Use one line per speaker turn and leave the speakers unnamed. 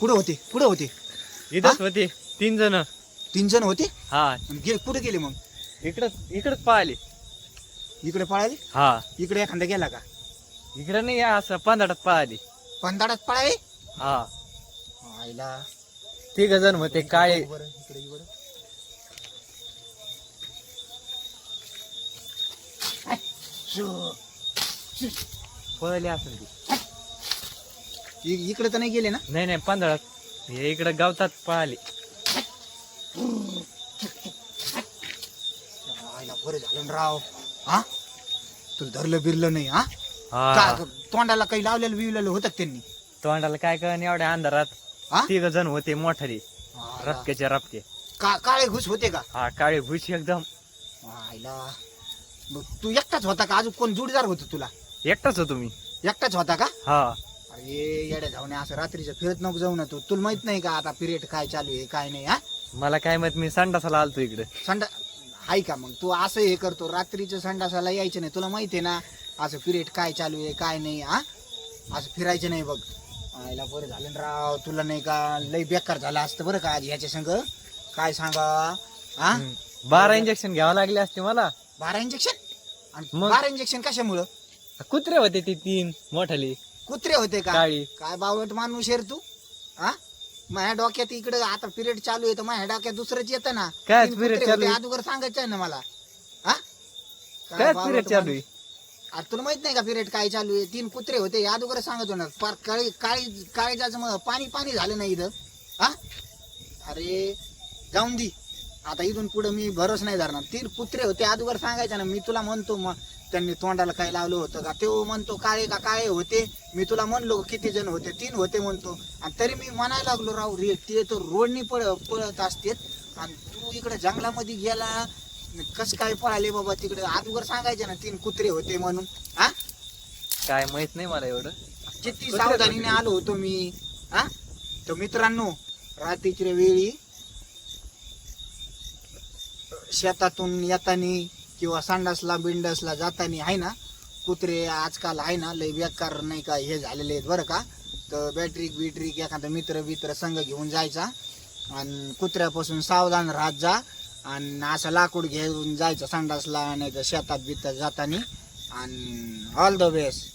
कुठं होते? कुठं होते?
इथंच होते. तीन जण.
तीन जण होते?
हा.
आणि गे कुठे गेले मग?
इकडं इकडंच पाहिले
इकडे पळाले?
हा.
इकडे एखादा गेला का?
इकडं नाही असं पंधराटात पाहिले
पंधाडात पळाले?
हा.
आईला.
तिघ जण होते काळे.
बरं, इकडे.
पळले असेल ते
इ- इकडे तर नाही गेले ना?
नाही नाही पंधरात हे इकडं गावतात पळाले.
आईला बरं झालं ना राव. हा? तुला धरलं बिरलं नाही हा?
हा.
का- तोंडाला काही लावलेलं बिवलेलं होतं का त्यांनी?
तोंडाला काय कळ एवढ्या अंधारात.
हा?
तिघ जण होते मोठाले रपक्याचे रपके.
का- काळे घुस होते का?
हा काळे भुशी एकदम.
आईला. मग तू एकटाच होता का? अजून कोण जोडीदार होत तुला?
एकटाच होतो मी.
एकटाच होता का?
हा.
अरे येड्या जाऊन असं रात्रीचं फिरत नको जाऊ ना तू. तुला माहीत नाही का आता पिरियड काय चालू आहे काय नाही हा?
मला काय माहीत मी संडासाला आलतो इकडे.
संडा हाय का मग? तू असं हे करतो रात्रीचं संडासाला यायचं नाही. तुला माहिती आहे ना असं पिरियड काय चालू आहे काय नाही हा? असं फिरायचं नाही बघ. आईला बरं झालं ना राव तुला नाही का लई बेकार झालं असतं बरं का आज ह्याच्या संग? काय सांगा हा?
बारा इंजेक्शन घ्यावं लागले असते मला.
बारा इंजेक्शन आणि
मग?
बारा इंजेक्शन कशामुळं?
कुत्रे होते ते तीन मोठाले.
कुत्रे होते का?
काळी.
काय बावट माणूस शेर तू? हा? माझ्या डोक्यात इकडे आता पिरियड चालू आहे तर माझ्या डोक्यात दुसरंच येतं ना.
काय
तीन
period
कुत्रे
चालू
होते,
आहे?
अगोदर सांगायचं आहे ना मला. हा?
काय
बावळट
पिरियड चालू आहे?
माणूस. अरे तुला माहीत नाही का पिरियड काय चालू आहे? तीन कुत्रे होते या अगोदर सांगत होणार पार काळी काळी काळीजाचं मग पाणी पाणी झालं नाही इथं. हा? अरे जाऊन दी. आता इथून पुढे मी भरोस नाही धरणार. तीन कुत्रे होते अगोदर सांगायचं ना मी तुला म्हणतो मग त्यांनी तोंडाला काय लावलं होतं का? तो म्हणतो काळे का काळे होते? मी तुला म्हणलो किती जण होते? तीन होते म्हणतो. आणि तरी मी म्हणायला लागलो राव रे ते तर रोडनी पळ पळत असतेत. आणि तू इकडे जंगलामध्ये गेला कस काय पळाले बाबा तिकडे? अगोदर सांगायचे ना तीन कुत्रे होते म्हणून. हा?
काय माहीत नाही मला एवढं.
किती सावधानीने. आलो होतो मी. हा? तर मित्रांनो रात्रीच्या वेळी शेतातून येतानी किंवा संडासला बिंडसला जातानी आहे ना कुत्रे आजकाल आहे ना लय बेकार नाही का हे झालेले आहेत बरं का. तर बॅटरीक बिटरी एखादा मित्र बित्र संघ घेऊन जायचा आणि कुत्र्यापासून सावधान राहत जा आणि असं लाकूड घेऊन जायचं संडासला नाही तर शेतात बितात जातानी. आणि ऑल द बेस्ट